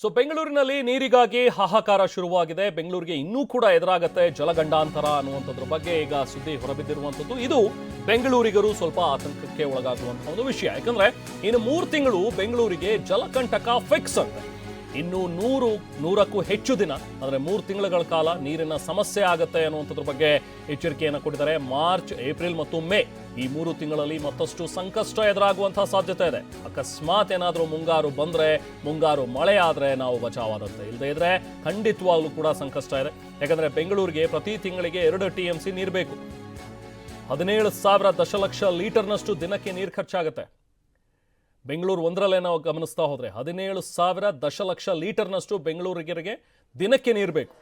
So ಬೆಂಗಳೂರಿನಲ್ಲಿ ನೀರಿಗಾಗಿ ಹಾಹಾಕಾರ ಶುರುವಾಗಿದೆ. ಬೆಂಗಳೂರಿಗೆ ಇನ್ನೂ ಕೂಡ ಎದುರಾಗತ್ತೆ ಜಲಗಂಡಾಂತರ ಅನ್ನುವಂಥದ್ರ ಬಗ್ಗೆ ಈಗ ಸುದ್ದಿ ಹೊರಬಿದ್ದಿರುವಂಥದ್ದು. ಇದು ಬೆಂಗಳೂರಿಗರು ಸ್ವಲ್ಪ ಆತಂಕಕ್ಕೆ ಒಳಗಾಗುವಂತಹ ಒಂದು ವಿಷಯ. ಯಾಕಂದ್ರೆ ಇನ್ನು ಮೂರು ತಿಂಗಳು ಬೆಂಗಳೂರಿಗೆ ಜಲಕಂಟಕ ಫಿಕ್ಸ್ ಅಂದ್ರೆ ಇನ್ನು ನೂರು, ನೂರಕ್ಕೂ ಹೆಚ್ಚು ದಿನ, ಅಂದ್ರೆ ಮೂರು ತಿಂಗಳ ಕಾಲ ನೀರಿನ ಸಮಸ್ಯೆ ಆಗುತ್ತೆ ಅನ್ನುವಂಥದ್ರ ಬಗ್ಗೆ ಎಚ್ಚರಿಕೆಯನ್ನು ಕೊಟ್ಟಿದ್ದಾರೆ ಮಾರ್ಚ್, ಏಪ್ರಿಲ್ ಮತ್ತು ಮೇ. ಈ ಮೂರು ತಿಂಗಳಲ್ಲಿ ಮತ್ತಷ್ಟು ಸಂಕಷ್ಟ ಎದುರಾಗುವಂತಹ ಸಾಧ್ಯತೆ ಇದೆ. ಅಕಸ್ಮಾತ್ ಏನಾದರೂ ಮುಂಗಾರು ಬಂದ್ರೆ, ಮುಂಗಾರು ಮಳೆ ಆದ್ರೆ ನಾವು ಬಚಾವಾದಂತೆ. ಇಲ್ಲದೆ ಇದ್ರೆ ಖಂಡಿತವಾಗ್ಲೂ ಕೂಡ ಸಂಕಷ್ಟ ಇದೆ. ಯಾಕಂದ್ರೆ ಬೆಂಗಳೂರಿಗೆ ಪ್ರತಿ ತಿಂಗಳಿಗೆ ಎರಡು ಟಿ ಎಂ ಸಿ ನೀರು ಬೇಕು. ಹದಿನೇಳು ಸಾವಿರ ದಶಲಕ್ಷ ಲೀಟರ್ನಷ್ಟು ದಿನಕ್ಕೆ ನೀರು ಖರ್ಚಾಗುತ್ತೆ. ಬೆಂಗಳೂರು ಒಂದರಲ್ಲೇ ನಾವು ಗಮನಿಸ್ತಾ ಹೋದ್ರೆ ಹದಿನೇಳು ಸಾವಿರ ದಶಲಕ್ಷ ಲೀಟರ್ನಷ್ಟು ಬೆಂಗಳೂರಿಗರಿಗೆ ದಿನಕ್ಕೆ ನೀರು ಬೇಕು.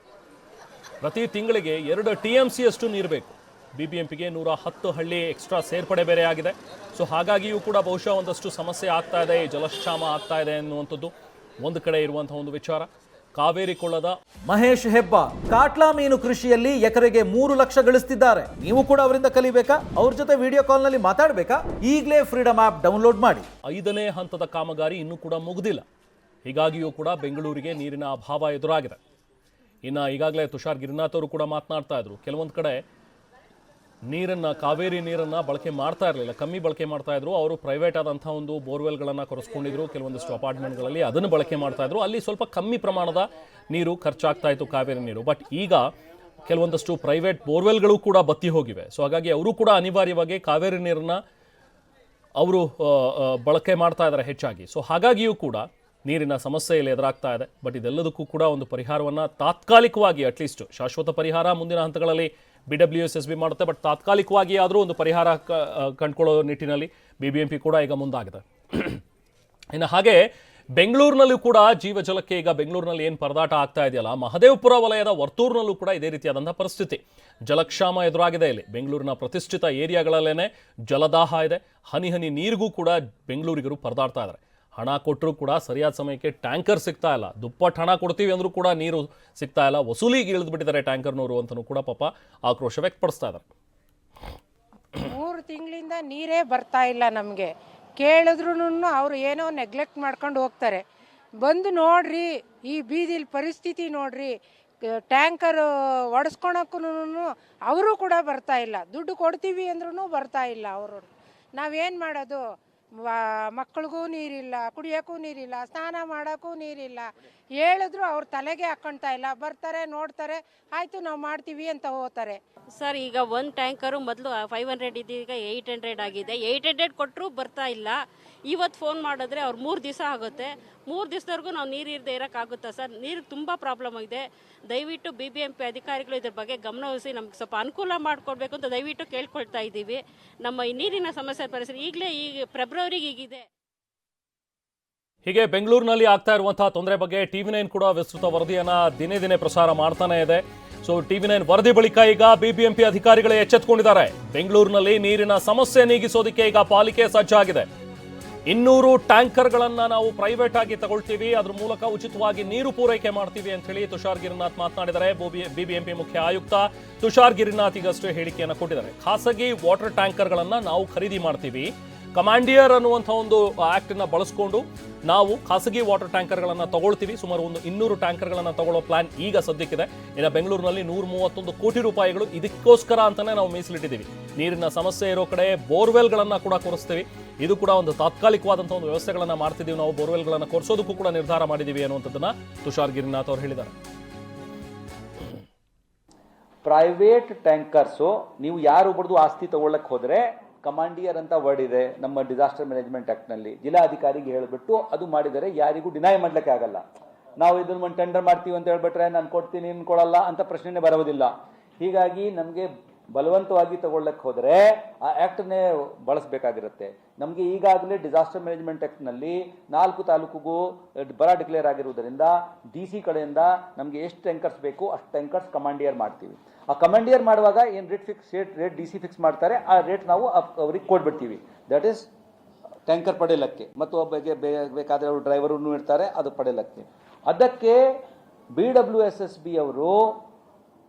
ಪ್ರತಿ ತಿಂಗಳಿಗೆ ಎರಡು ಟಿ ಎಂ ಸಿ ಅಷ್ಟು ನೀರು ಬೇಕು. ಬಿ ಬಿ ಎಂ ಪಿಗೆ ನೂರ ಹತ್ತು ಹಳ್ಳಿ ಎಕ್ಸ್ಟ್ರಾ ಸೇರ್ಪಡೆ ಬೇರೆ ಆಗಿದೆ ಸೊ ಹಾಗಾಗಿಯೂ ಕೂಡ ಬಹುಶಃ ಒಂದಷ್ಟು ಸಮಸ್ಯೆ ಆಗ್ತಾ ಇದೆ ಈ ಜಲಕ್ಷಾಮ ಆಗ್ತಾ ಇದೆ ಅನ್ನುವಂಥದ್ದು ಒಂದು ಕಡೆ ಇರುವಂತಹ ಒಂದು ವಿಚಾರ. ಕಾವೇರಿ ಕೊಳ್ಳದ ಮಹೇಶ್ ಹೆಬ್ಬ ಕಾಟ್ಲಾ ಮೀನು ಕೃಷಿಯಲ್ಲಿ ಎಕರೆಗೆ ಮೂರು ಲಕ್ಷ ಗಳಿಸ್ತಿದ್ದಾರೆ. ನೀವು ಕೂಡ ಅವರಿಂದ ಕಲಿಬೇಕಾ? ಅವ್ರ ಜೊತೆ ವಿಡಿಯೋ ಕಾಲ್ನಲ್ಲಿ ಮಾತಾಡಬೇಕಾ? ಈಗಲೇ ಫ್ರೀಡಮ್ ಆಪ್ ಡೌನ್ಲೋಡ್ ಮಾಡಿ. ಐದನೇ ಹಂತದ ಕಾಮಗಾರಿ ಇನ್ನೂ ಕೂಡ ಮುಗಿದಿಲ್ಲ. ಹೀಗಾಗಿಯೂ ಕೂಡ ಬೆಂಗಳೂರಿಗೆ ನೀರಿನ ಅಭಾವ ಎದುರಾಗಿದೆ. ಇನ್ನು ಈಗಾಗಲೇ ತುಷಾರ್ ಗಿರಿನಾಥ್ ಅವರು ಕೂಡ ಮಾತನಾಡ್ತಾ ಇದ್ರು. ಕೆಲವೊಂದು ಕಡೆ ನೀರನ್ನ, ಕಾವೇರಿ ನೀರನ್ನ ಬಳಕೆ ಮಾಡ್ತಾ ಇರಲಿಲ್ಲ. ಕಮ್ಮಿ ಬಳಕೆ ಮಾಡ್ತಾ ಇದ್ರು. ಅವರು ಪ್ರೈವೇಟ್ ಆದಂಥ ಒಂದು ಬೋರ್ವೆಲ್ಗಳನ್ನು ಕೊರೆಸ್ಕೊಂಡಿದ್ರು. ಕೆಲವೊಂದಿಷ್ಟು ಅಪಾರ್ಟ್ಮೆಂಟ್ಗಳಲ್ಲಿ ಅದನ್ನು ಬಳಕೆ ಮಾಡ್ತಾ ಇದ್ರು. ಅಲ್ಲಿ ಸ್ವಲ್ಪ ಕಮ್ಮಿ ಪ್ರಮಾಣದ ನೀರು ಖರ್ಚಾಗ್ತಾ ಇತ್ತು ಕಾವೇರಿ ನೀರು. ಬಟ್ ಈಗ ಕೆಲವೊಂದಷ್ಟು ಪ್ರೈವೇಟ್ ಬೋರ್ವೆಲ್ಗಳು ಕೂಡ ಬತ್ತಿ ಹೋಗಿವೆ. ಸೊ ಹಾಗಾಗಿ ಅವರು ಕೂಡ ಅನಿವಾರ್ಯವಾಗಿ ಕಾವೇರಿ ನೀರನ್ನ ಅವರು ಬಳಕೆ ಮಾಡ್ತಾ ಇದ್ದಾರೆ ಹೆಚ್ಚಾಗಿ. ಸೊ ಹಾಗಾಗಿಯೂ ಕೂಡ ನೀರಿನ ಸಮಸ್ಯೆಯಲ್ಲಿ ಎದುರಾಗ್ತಾ ಇದೆ. ಬಟ್ ಇದೆಲ್ಲದಕ್ಕೂ ಕೂಡ ಒಂದು ಪರಿಹಾರವನ್ನು ತಾತ್ಕಾಲಿಕವಾಗಿ ಅಟ್ಲೀಸ್ಟ್ ಶಾಶ್ವತ ಪರಿಹಾರ ಮುಂದಿನ ಹಂತಗಳಲ್ಲಿ B W S S B ಮಾಡುತ್ತೆ ಬಟ್ ತಾತ್ಕಾಲಿಕವಾಗಿ ಆದರೂ ಒಂದು ಪರಿಹಾರ ಕಂಡುಕೊಳ್ಳೋ ನಿಟ್ಟಿನಲ್ಲಿ ಬಿ ಬಿ ಎಂ ಪಿ ಕೂಡ ಈಗ ಮುಂದಾಗಿದೆ. ಇನ್ನು ಹಾಗೆ, ಬೆಂಗಳೂರಿನಲ್ಲೂ ಕೂಡ ಜೀವಜಲಕ್ಕೆ ಈಗ ಬೆಂಗಳೂರಿನಲ್ಲಿ ಏನು ಪರದಾಟ ಆಗ್ತಾ ಇದೆಯಲ್ಲ, ಮಹದೇವಪುರ ವಲಯದ ವರ್ತೂರಿನಲ್ಲೂ ಕೂಡ ಇದೇ ರೀತಿಯಾದಂಥ ಪರಿಸ್ಥಿತಿ. ಜಲಕ್ಷಾಮ ಎದುರಾಗಿದೆ ಇಲ್ಲಿ. ಬೆಂಗಳೂರಿನ ಪ್ರತಿಷ್ಠಿತ ಏರಿಯಾಗಳಲ್ಲೇ ಜಲದಾಹ ಇದೆ. ಹನಿ ಹನಿ ನೀರಿಗೂ ಕೂಡ ಬೆಂಗಳೂರಿಗರು ಪರದಾಡ್ತಾ ಇದ್ದಾರೆ. ಹಣ ಕೊಟ್ಟರೂ ಕೂಡ ಸರಿಯಾದ ಸಮಯಕ್ಕೆ ಟ್ಯಾಂಕರ್ ಸಿಗ್ತಾ ಇಲ್ಲ. ದುಪ್ಪಟ್ಟು ಹಣ ಕೊಡ್ತೀವಿ ಅಂದರೂ ಕೂಡ ನೀರು ಸಿಗ್ತಾ ಇಲ್ಲ. ವಸೂಲಿಗೆ ಇಳ್ದ್ಬಿಟ್ಟಿದ್ದಾರೆ ಟ್ಯಾಂಕರ್ನವರು ಅಂತಲೂ ಕೂಡ ಪಾಪ ಆಕ್ರೋಶ ವ್ಯಕ್ತಪಡಿಸ್ತಾ ಇದ್ದಾರೆ. ಮೂರು ತಿಂಗಳಿಂದ ನೀರೇ ಬರ್ತಾ ಇಲ್ಲ ನಮಗೆ. ಕೇಳಿದ್ರು ಅವರು ಏನೋ ನೆಗ್ಲೆಕ್ಟ್ ಮಾಡ್ಕೊಂಡು ಹೋಗ್ತಾರೆ. ಬಂದು ನೋಡ್ರಿ, ಈ ಬೀದಿಲಿ ಪರಿಸ್ಥಿತಿ ನೋಡ್ರಿ ಟ್ಯಾಂಕರ್ ಒಡಿಸ್ಕೊಳಕ್ಕೂ ಅವರು ಕೂಡ ಬರ್ತಾ ಇಲ್ಲ. ದುಡ್ಡು ಕೊಡ್ತೀವಿ ಅಂದ್ರೂ ಬರ್ತಾ ಇಲ್ಲ ಅವರು. ನಾವೇನು ಮಾಡೋದು? ಮಕ್ಳಿಗೂ ನೀರಿಲ್ಲ, ಕುಡಿಯೋಕ್ಕೂ ನೀರಿಲ್ಲ, ಸ್ನಾನ ಮಾಡೋಕ್ಕೂ ನೀರಿಲ್ಲ. ಹೇಳಿದ್ರು ಅವ್ರ ತಲೆಗೆ ಹಾಕ್ಕೊಳ್ತಾ ಇಲ್ಲ. ಬರ್ತಾರೆ, ನೋಡ್ತಾರೆ, ಆಯಿತು, ನಾವು ಮಾಡ್ತೀವಿ ಅಂತ ಹೋಗ್ತಾರೆ. ಸರ್, ಈಗ ಒಂದು ಟ್ಯಾಂಕರು ಮೊದಲು ಫೈವ್ ಹಂಡ್ರೆಡ್ ಇದ್ದೀಗ ಏಯ್ಟ್ ಹಂಡ್ರೆಡ್ ಆಗಿದೆ. ಏಯ್ಟ್ ಹಂಡ್ರೆಡ್ ಕೊಟ್ಟರು ಬರ್ತಾ ಇಲ್ಲ. ಇವತ್ತು ಫೋನ್ ಮಾಡಿದ್ರೆ ಅವ್ರು ಮೂರು ದಿವಸ ಆಗುತ್ತೆ. ಮೂರು ದಿವಸದವರೆಗೂ ನಾವು ನೀರು ಇರದೆ ಇರೋಕ್ಕಾಗುತ್ತಾ ಸರ್? ನೀರು ತುಂಬ ಪ್ರಾಬ್ಲಮ್ ಆಗಿದೆ. ದಯವಿಟ್ಟು ಬಿ ಬಿ ಎಂ ಪಿ ಅಧಿಕಾರಿಗಳು ಇದ್ರ ಬಗ್ಗೆ ಗಮನವಹಿಸಿ ನಮ್ಗೆ ಸ್ವಲ್ಪ ಅನುಕೂಲ ಮಾಡಿಕೊಡ್ಬೇಕು ಅಂತ ದಯವಿಟ್ಟು ಕೇಳ್ಕೊಳ್ತಾ ಇದ್ದೀವಿ. ನಮ್ಮ ಈ ನೀರಿನ ಸಮಸ್ಯೆ ಪರಿಸ್ಥಿತಿ ಈಗಲೇ ಈಗ ಫೆಬ್ರವರಿಗೆ ಈಗಿದೆ ಹೀಗೆ ಬೆಂಗಳೂರಿನಲ್ಲಿ ಆಗ್ತಾ ಇರುವಂತಹ ತೊಂದರೆ ಬಗ್ಗೆ ಟಿವಿ ನೈನ್ ಕೂಡ ವಿಸ್ತೃತ ವರದಿಯನ್ನ ದಿನೇ ದಿನೇ ಪ್ರಸಾರ ಮಾಡ್ತಾನೆ ಇದೆ. ಸೊ ಟಿವಿ ನೈನ್ ವರದಿ ಬಳಿಕ ಈಗ ಬಿಬಿಎಂಪಿ ಅಧಿಕಾರಿಗಳೇ ಎಚ್ಚೆತ್ತುಕೊಂಡಿದ್ದಾರೆ ಬೆಂಗಳೂರಿನಲ್ಲಿ ನೀರಿನ ಸಮಸ್ಯೆ ನೀಗಿಸೋದಕ್ಕೆ ಈಗ ಪಾಲಿಕೆ ಸಜ್ಜಾಗಿದೆ. ಇನ್ನೂರು ಟ್ಯಾಂಕರ್ಗಳನ್ನು ನಾವು ಪ್ರೈವೇಟ್ ಆಗಿ ತಗೊಳ್ತೀವಿ. ಅದ್ರ ಮೂಲಕ ಉಚಿತವಾಗಿ ನೀರು ಪೂರೈಕೆ ಮಾಡ್ತೀವಿ ಅಂತ ಹೇಳಿ ತುಷಾರ್ ಗಿರಿನಾಥ್ ಮಾತನಾಡಿದರೆ ಬಿಬಿಎಂಪಿ ಮುಖ್ಯ ಆಯುಕ್ತ ತುಷಾರ್ ಗಿರಿನಾಥ್ ಈಗಷ್ಟೇ ಹೇಳಿಕೆಯನ್ನು ಕೊಟ್ಟಿದ್ದಾರೆ. ಖಾಸಗಿ ವಾಟರ್ ಟ್ಯಾಂಕರ್ಗಳನ್ನು ನಾವು ಖರೀದಿ ಮಾಡ್ತೀವಿ. ಕಮಾಂಡಿಯರ್ ಅನ್ನುವಂಥ ಒಂದು ಆಕ್ಟ್ ಅನ್ನ ಬಳಸ್ಕೊಂಡು ನಾವು ಖಾಸಗಿ ವಾಟರ್ ಟ್ಯಾಂಕರ್ಗಳನ್ನು ತಗೊಳ್ತೀವಿ. ಸುಮಾರು ಒಂದು ಇನ್ನೂರು ಟ್ಯಾಂಕರ್ಗಳನ್ನು ತಗೊಳ್ಳೋ ಪ್ಲಾನ್ ಈಗ ಸದ್ಯಕ್ಕಿದೆ. ಇನ್ನು ಬೆಂಗಳೂರಿನಲ್ಲಿ ನೂರ ಮೂವತ್ತೊಂದು ಕೋಟಿ ರೂಪಾಯಿಗಳು ಇದಕ್ಕೋಸ್ಕರ ಅಂತಾನೆ ನಾವು ಮೀಸಲಿಟ್ಟಿದ್ದೀವಿ. ನೀರಿನ ಸಮಸ್ಯೆ ಇರೋ ಕಡೆ ಬೋರ್ವೆಲ್ಗಳನ್ನು ಕೂಡ ಕೊರಿಸ್ತೀವಿ. ಇದು ಕೂಡ ಒಂದು ತಾತ್ಕಾಲಿಕವಾದಂಥ ಒಂದು ವ್ಯವಸ್ಥೆಗಳನ್ನ ಮಾಡ್ತಿದ್ದೀವಿ. ನಾವು ಬೋರ್ವೆಲ್ಗಳನ್ನು ಕೊರಿಸೋದಕ್ಕೂ ಕೂಡ ನಿರ್ಧಾರ ಮಾಡಿದ್ದೀವಿ ಅನ್ನುವಂಥದ್ದನ್ನು ತುಷಾರ್ ಗಿರಿನಾಥ್ ಅವರು ಹೇಳಿದ್ದಾರೆ. ಪ್ರೈವೇಟ್ ಟ್ಯಾಂಕರ್ಸು ನೀವು ಯಾರು ಬಡ್ದು ಆಸ್ತಿ ತಗೊಳ್ಳಕ್ಕೆ ಹೋದರೆ ಕಮಾಂಡಿಯರ್ ಅಂತ ವರ್ಡ್ ಇದೆ ನಮ್ಮ ಡಿಸಾಸ್ಟರ್ ಮ್ಯಾನೇಜ್ಮೆಂಟ್ ಆ್ಯಕ್ಟ್ನಲ್ಲಿ ಜಿಲ್ಲಾಧಿಕಾರಿಗೆ ಹೇಳಿಬಿಟ್ಟು ಅದು ಮಾಡಿದರೆ ಯಾರಿಗೂ ಡಿನೈ ಮಾಡ್ಲಿಕ್ಕೆ ಆಗಲ್ಲ. ನಾವು ಇದನ್ನ ಒಂದು ಟೆಂಡರ್ ಮಾಡ್ತೀವಿ ಅಂತ ಹೇಳ್ಬಿಟ್ರೆ ನಾನು ಕೊಡ್ತೀನಿ, ನೀನು ಕೊಡಲ್ಲ ಅಂತ ಪ್ರಶ್ನೆ ಬರೋದಿಲ್ಲ. ಹೀಗಾಗಿ ನಮಗೆ ಬಲವಂತವಾಗಿ ತಗೊಳ್ಳಕ್ಕೆ ಹೋದರೆ ಆ ಆ್ಯಕ್ಟನ್ನೇ ಬಳಸಬೇಕಾಗಿರುತ್ತೆ. ನಮಗೆ ಈಗಾಗಲೇ ಡಿಸಾಸ್ಟರ್ ಮ್ಯಾನೇಜ್ಮೆಂಟ್ ಆ್ಯಕ್ಟ್ನಲ್ಲಿ ನಾಲ್ಕು ತಾಲೂಕಿಗೂ ಬರ ಡಿಕ್ಲೇರ್ ಆಗಿರುವುದರಿಂದ ಡಿ ಸಿ ಕಡೆಯಿಂದ ನಮಗೆ ಎಷ್ಟು ಟ್ಯಾಂಕರ್ಸ್ ಬೇಕು ಅಷ್ಟು ಟ್ಯಾಂಕರ್ಸ್ ಕಮಾಂಡಿಯರ್ ಮಾಡ್ತೀವಿ. ಆ ಕಮಾಂಡಿಯರ್ ಮಾಡುವಾಗ ಏನು rate fix rate rate D C fix ಮಾಡ್ತಾರೆ, ಆ ರೇಟ್ ನಾವು ಅವ್ರಿಗೆ ಕೊಟ್ಬಿಡ್ತೀವಿ ದಟ್ ಈಸ್ ಟ್ಯಾಂಕರ್ ಪಡೆಯಲಕ್ಕೆ ಮತ್ತು ಒಬ್ಬಗೆ ಬೇಕಾದರೆ ಬೇಕಾದ್ರೆ ಅವರು ಡ್ರೈವರೂ ಇರ್ತಾರೆ ಅದು ಪಡೆಯಲಕ್ಕೆ ಅದಕ್ಕೆ B W S S B ಅವರು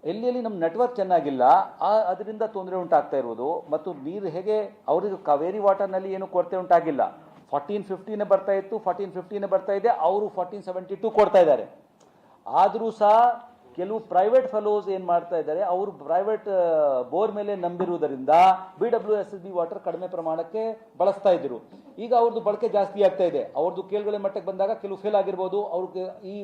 ಎಲ್ಲೆಲ್ಲಿ ನಮ್ಮ ನೆಟ್ವರ್ಕ್ ಚೆನ್ನಾಗಿಲ್ಲ, ಆ ಅದರಿಂದ ತೊಂದರೆ ಉಂಟಾಗ್ತಾ ಇರೋದು ಮತ್ತು ನೀರು ಹೇಗೆ, ಅವರಿಗೆ ಕಾವೇರಿ ವಾಟರ್ನಲ್ಲಿ ಏನು ಕೊರತೆ ಉಂಟಾಗಿಲ್ಲ. ಫಾರ್ಟೀನ್ ಫಿಫ್ಟೀನೇ ಬರ್ತಾ ಇತ್ತು ಫಾರ್ಟೀನ್ ಫಿಫ್ಟೀನೇ ಬರ್ತಾ ಇದೆ, ಅವರು ಫಾರ್ಟೀನ್ ಸೆವೆಂಟಿ ಟೂ ಕೊಡ್ತಾ ಇದ್ದಾರೆ. ಆದರೂ ಸಹ ಕೆಲವು ಪ್ರೈವೇಟ್ ಫೆಲೋಸ್ ಏನು ಮಾಡ್ತಾ ಇದ್ದಾರೆ, ಅವರು ಪ್ರೈವೇಟ್ ಬೋರ್ ಮೇಲೆ ನಂಬಿರುವುದರಿಂದ B W S B water ಕಡಿಮೆ ಪ್ರಮಾಣಕ್ಕೆ ಬಳಸ್ತಾ ಇದ್ರು. ಈಗ ಅವ್ರದ್ದು ಬಳಕೆ ಜಾಸ್ತಿ ಆಗ್ತಾ ಇದೆ. ಅವ್ರದ್ದು ಕೇಳುಗಳ ಮಟ್ಟಕ್ಕೆ ಬಂದಾಗ ಕೆಲವು ಫೇಲ್ ಆಗಿರ್ಬೋದು. ಅವ್ರಿಗೆ ಈ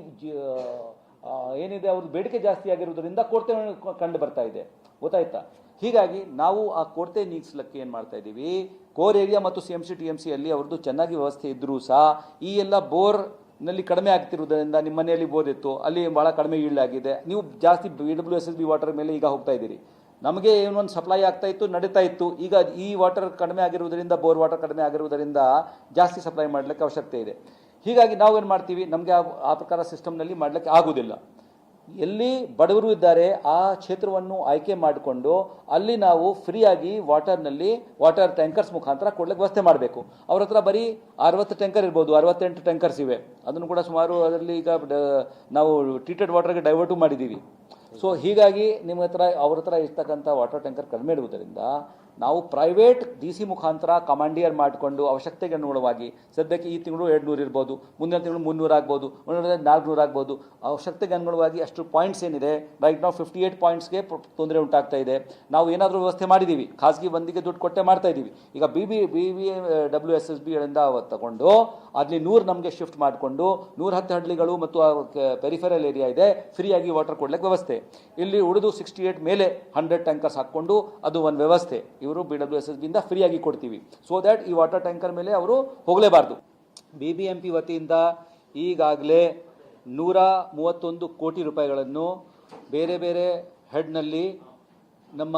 ಏನಿದೆ, ಅವ್ರದ್ದು ಬೇಡಿಕೆ ಜಾಸ್ತಿ ಆಗಿರುವುದರಿಂದ ಕೊರತೆ ಕಂಡು ಬರ್ತಾ ಇದೆ. ಗೊತ್ತಾಯ್ತಾ? ಹೀಗಾಗಿ ನಾವು ಆ ಕೊರತೆ ನೀಗಿಸ್ಲಿಕ್ಕೆ ಏನು ಮಾಡ್ತಾ ಇದ್ದೀವಿ? ಕೋರ್ ಏರಿಯಾ ಮತ್ತು C M C, T M ಸಿಯಲ್ಲಿ ಅವ್ರದ್ದು ಚೆನ್ನಾಗಿ ವ್ಯವಸ್ಥೆ ಇದ್ದರೂ ಸಹ ಈ ಎಲ್ಲ ಬೋರ್ನಲ್ಲಿ ಕಡಿಮೆ ಆಗ್ತಿರುವುದರಿಂದ ನಿಮ್ಮ ಮನೆಯಲ್ಲಿ ಬೋದಿತ್ತು ಅಲ್ಲಿ ಭಾಳ ಕಡಿಮೆ ಆಗಿದೆ. ನೀವು ಜಾಸ್ತಿ B W S S B water ಮೇಲೆ ಈಗ ಹೋಗ್ತಾ ಇದ್ದೀರಿ. ನಮಗೆ ಏನೊಂದು ಸಪ್ಲೈ ಆಗ್ತಾ ಇತ್ತು, ನಡೀತಾ ಇತ್ತು. ಈಗ ಈ ವಾಟರ್ ಕಡಿಮೆ ಆಗಿರುವುದರಿಂದ ಬೋರ್ ವಾಟರ್ ಕಡಿಮೆ ಆಗಿರುವುದರಿಂದ ಜಾಸ್ತಿ ಸಪ್ಲೈ ಮಾಡಲಿಕ್ಕೆ ಅವಶ್ಯಕತೆ ಇದೆ. ಹೀಗಾಗಿ ನಾವು ಏನು ಮಾಡ್ತೀವಿ? ನಮಗೆ ಆ- ಪ್ರಕಾರ ಸಿಸ್ಟಮ್ನಲ್ಲಿ ಮಾಡಲಿಕ್ಕೆ ಆಗುವುದಿಲ್ಲ ಎಲ್ಲಿ ಬಡವರು ಇದ್ದಾರೆ, ಆ ಕ್ಷೇತ್ರವನ್ನು ಆಯ್ಕೆ ಮಾಡಿಕೊಂಡು ಅಲ್ಲಿ ನಾವು ಫ್ರೀಯಾಗಿ ವಾಟರ್ನಲ್ಲಿ ವಾಟರ್ ಟ್ಯಾಂಕರ್ಸ್ ಮುಖಾಂತರ ಕೊಡಲಿಕ್ಕೆ ವ್ಯವಸ್ಥೆ ಮಾಡಬೇಕು. ಅವ್ರ ಹತ್ರ ಬರೀ ಅರವತ್ತು ಟ್ಯಾಂಕರ್ ಇರ್ಬೋದು, ಅರವತ್ತೆಂಟು ಟ್ಯಾಂಕರ್ಸ್ ಇವೆ. ಅದನ್ನು ಕೂಡ ಸುಮಾರು ಅದರಲ್ಲಿ ಈಗ ನಾವು ಟ್ರೀಟೆಡ್ ವಾಟರ್ಗೆ ಡೈವರ್ಟು ಮಾಡಿದ್ದೀವಿ. ಸೊ ಹೀಗಾಗಿ ನಿಮ್ಮ ಹತ್ರ ಅವ್ರ ಹತ್ರ ಇರ್ತಕ್ಕಂಥ ವಾಟರ್ ಟ್ಯಾಂಕರ್ ಕಡಿಮೆ ಇರುವುದರಿಂದ ನಾವು ಪ್ರೈವೇಟ್ ಡಿ ಸಿ ಮುಖಾಂತರ ಕಮಾಂಡಿಯರ್ ಮಾಡಿಕೊಂಡು ಅವಶ್ಯಕತೆಗೆ ಅನುಗುಣವಾಗಿ ಸದ್ಯಕ್ಕೆ ಈ ತಿಂಗಳು ಎರಡು ನೂರು ಇರ್ಬೋದು, ಮುಂದಿನ ತಿಂಗಳು ಮುನ್ನೂರು ಆಗ್ಬೋದು ನಾಲ್ಕುನೂರು ಆಗ್ಬೋದು, ಅವಶ್ಯಕತೆಗೆ ಅನುಗುಣವಾಗಿ ಅಷ್ಟು ಪಾಯಿಂಟ್ಸ್ ಏನಿದೆ ರೈಟ್ ನಾವು ಫಿಫ್ಟಿ ಏಯ್ಟ್ ಪಾಯಿಂಟ್ಸ್ಗೆ ತೊಂದರೆ ಉಂಟಾಗ್ತಾ ಇದೆ. ನಾವು ಏನಾದರೂ ವ್ಯವಸ್ಥೆ ಮಾಡಿದ್ದೀವಿ ಖಾಸಗಿ ಬಂದಿಗೆ ದುಡ್ಡು ಕೊಟ್ಟೆ ಮಾಡ್ತಾ ಇದ್ದೀವಿ ಈಗ B B B B W S S ಬಿಗಳಿಂದ ತಗೊಂಡು, ಅಲ್ಲಿ ನೂರು ನಮಗೆ ಶಿಫ್ಟ್ ಮಾಡಿಕೊಂಡು, ನೂರ ಹತ್ತು ಹಳ್ಳಿಗಳು ಮತ್ತು ಪೆರಿಫೆರಲ್ ಏರಿಯಾ ಇದೆ ಫ್ರೀಯಾಗಿ ವಾಟರ್ ಕೊಡ್ಲಿಕ್ಕೆ ವ್ಯವಸ್ಥೆ. ಇಲ್ಲಿ ಉಳಿದು ಸಿಕ್ಸ್ಟಿ ಏಯ್ಟ್ ಮೇಲೆ ಹಂಡ್ರೆಡ್ ಟ್ಯಾಂಕರ್ಸ್ ಹಾಕ್ಕೊಂಡು, ಅದು ಒಂದು ವ್ಯವಸ್ಥೆ. ಇವರು ಬಿ ಡಬ್ಲ್ಯೂ ಎಸ್ ಎಸ್ ಬಿಯಿಂದ ಫ್ರೀಯಾಗಿ ಕೊಡ್ತೀವಿ. ಸೊ ದ್ಯಾಟ್ ಈ ವಾಟರ್ ಟ್ಯಾಂಕರ್ ಮೇಲೆ ಅವರು ಹೋಗಲೇಬಾರ್ದು. ಬಿ ಬಿ ಎಂ ಪಿ ವತಿಯಿಂದ ಈಗಾಗಲೇ ನೂರ ಮೂವತ್ತೊಂದು ಕೋಟಿ ರೂಪಾಯಿಗಳನ್ನು ಬೇರೆ ಬೇರೆ ಹೆಡ್ನಲ್ಲಿ ನಮ್ಮ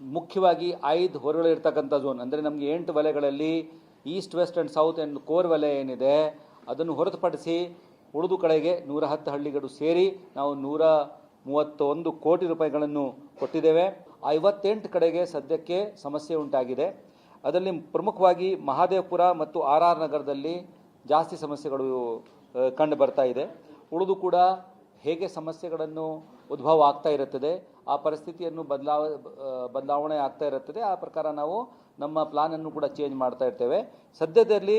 ಮುಖ್ಯವಾಗಿ ಐದು ಹೊರಗಳು ಇರ್ತಕ್ಕಂಥ ಝೋನ್ ಅಂದರೆ ನಮಗೆ ಎಂಟು ವಲಯಗಳಲ್ಲಿ east west and south and core ವಲಯ ಏನಿದೆ, ಅದನ್ನು ಹೊರತುಪಡಿಸಿ ಉಳಿದು ಕಡೆಗೆ ನೂರ ಹತ್ತು ಹಳ್ಳಿಗಳು ಸೇರಿ ನಾವು ನೂರ ಮೂವತ್ತೊಂದು ಕೋಟಿ ರೂಪಾಯಿಗಳನ್ನು ಕೊಟ್ಟಿದ್ದೇವೆ. ಐವತ್ತೆಂಟು ಕಡೆಗೆ ಸದ್ಯಕ್ಕೆ ಸಮಸ್ಯೆ ಉಂಟಾಗಿದೆ. ಅದರಲ್ಲಿ ಪ್ರಮುಖವಾಗಿ ಮಹಾದೇವಪುರ ಮತ್ತು ಆರ್ ಆರ್ ನಗರದಲ್ಲಿ ಜಾಸ್ತಿ ಸಮಸ್ಯೆಗಳು ಕಂಡು ಬರ್ತಾ ಇದೆ. ಉಳಿದು ಕೂಡ ಹೇಗೆ ಸಮಸ್ಯೆಗಳನ್ನು ಉದ್ಭವ ಆಗ್ತಾ ಇರುತ್ತದೆ, ಆ ಪರಿಸ್ಥಿತಿಯನ್ನು ಬದಲಾವ ಬದಲಾವಣೆ ಆಗ್ತಾ ಇರುತ್ತದೆ, ಆ ಪ್ರಕಾರ ನಾವು ನಮ್ಮ ಪ್ಲಾನನ್ನು ಕೂಡ ಚೇಂಜ್ ಮಾಡ್ತಾ ಇರ್ತೇವೆ. ಸದ್ಯದಲ್ಲಿ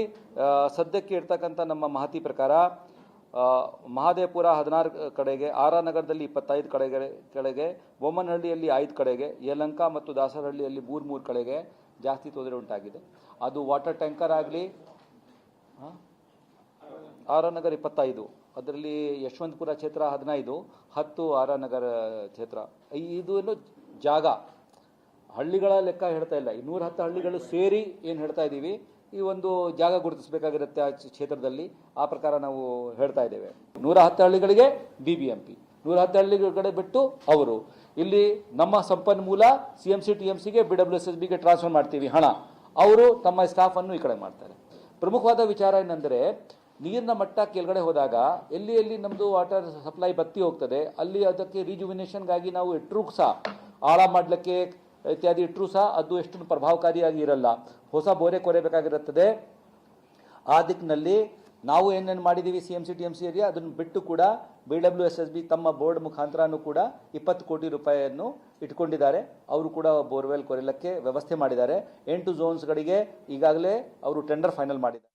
ಸದ್ಯಕ್ಕೆ ಇರ್ತಕ್ಕಂಥ ನಮ್ಮ ಮಾಹಿತಿ ಪ್ರಕಾರ ಮಹಾದೇವಪುರ ಹದಿನಾರು ಕಡೆಗೆ, ಆರ್ ಆರ್ ನಗರದಲ್ಲಿ ಇಪ್ಪತ್ತೈದು ಕಡೆಗೆ ಕಡೆಗೆ ಬೊಮ್ಮನಹಳ್ಳಿಯಲ್ಲಿ ಐದು ಕಡೆಗೆ, ಯಲಂಕ ಮತ್ತು ದಾಸರಹಳ್ಳಿಯಲ್ಲಿ ಮೂರು ಮೂರು ಕಡೆಗೆ ಜಾಸ್ತಿ ತೊಂದರೆ ಉಂಟಾಗಿದೆ. ಅದು ವಾಟರ್ ಟ್ಯಾಂಕರ್ ಆಗಲಿ ಆರ್ ಆರ್ ನಗರ ಇಪ್ಪತ್ತೈದು, ಅದರಲ್ಲಿ ಯಶವಂತಪುರ ಕ್ಷೇತ್ರ ಹದಿನೈದು, ಹತ್ತು ಆರ್ ಆರ್ ನಗರ ಕ್ಷೇತ್ರ. ಇದು ಜಾಗ. ಹಳ್ಳಿಗಳ ಲೆಕ್ಕ ಹೇಳ್ತಾ ಇಲ್ಲ. ಈ ನೂರ ಹತ್ತು ಹಳ್ಳಿಗಳು ಸೇರಿ ಏನು ಹೇಳ್ತಾ ಇದ್ದೀವಿ ಈ ಒಂದು ಜಾಗ ಗುರುತಿಸಬೇಕಾಗಿರುತ್ತೆ ಆ ಕ್ಷೇತ್ರದಲ್ಲಿ. ಆ ಪ್ರಕಾರ ನಾವು ಹೇಳ್ತಾ ಇದ್ದೇವೆ. ನೂರ ಹತ್ತು ಹಳ್ಳಿಗಳಿಗೆ ಬಿ ಬಿ ಎಂ ಪಿ ನೂರ ಹತ್ತು ಹಳ್ಳಿಗಳ ಕಡೆ ಬಿಟ್ಟು ಅವರು. ಇಲ್ಲಿ ನಮ್ಮ ಸಂಪನ್ಮೂಲ C M C T M ಸಿಗೆ ಬಿ ಡಬ್ಲ್ಯೂ ಎಸ್ ಎಸ್ ಬಿಗೆ ಟ್ರಾನ್ಸ್ಫರ್ ಮಾಡ್ತೀವಿ ಹಣ. ಅವರು ತಮ್ಮ ಸ್ಟಾಫನ್ನು ಈ ಕಡೆ ಮಾಡ್ತಾರೆ. ಪ್ರಮುಖವಾದ ವಿಚಾರ ಏನಂದರೆ, ನೀರಿನ ಮಟ್ಟ ಕೆಳಗಡೆ ಹೋದಾಗ ಎಲ್ಲಿ ಎಲ್ಲಿ ನಮ್ಮದು ವಾಟರ್ ಸಪ್ಲೈ ಬತ್ತಿ ಹೋಗ್ತದೆ, ಅಲ್ಲಿ ಅದಕ್ಕೆ ರಿಜುವಿನೇಷನ್ಗಾಗಿ ನಾವು ಇಟ್ಟರೂ ಸಹ ಆಳ ಮಾಡಲಿಕ್ಕೆ ಇತ್ಯಾದಿ ಇಟ್ಟರೂ ಸಹ ಅದು ಎಷ್ಟು ಪ್ರಭಾವಕಾರಿಯಾಗಿ ಇರಲ್ಲ. ಹೊಸ ಬೋರೆ ಕೊರೆಯಬೇಕಾಗಿರುತ್ತದೆ ಆ ದಿಕ್ಕಿನಲ್ಲಿ ನಾವು ಏನೇನು ಮಾಡಿದ್ದೀವಿ C M C T M C area ಅದನ್ನು ಬಿಟ್ಟು ಕೂಡ B W S S B ತಮ್ಮ ಬೋರ್ಡ್ ಮುಖಾಂತರನೂ ಕೂಡ ಇಪ್ಪತ್ತು ಕೋಟಿ ರೂಪಾಯಿಯನ್ನು ಇಟ್ಕೊಂಡಿದ್ದಾರೆ. ಅವರು ಕೂಡ ಬೋರ್ವೆಲ್ ಕೊರೆಯಲಕ್ಕೆ ವ್ಯವಸ್ಥೆ ಮಾಡಿದ್ದಾರೆ. ಎಂಟು ಝೋನ್ಸ್ಗಳಿಗೆ ಈಗಾಗಲೇ ಅವರು ಟೆಂಡರ್ ಫೈನಲ್ ಮಾಡಿದ್ದಾರೆ.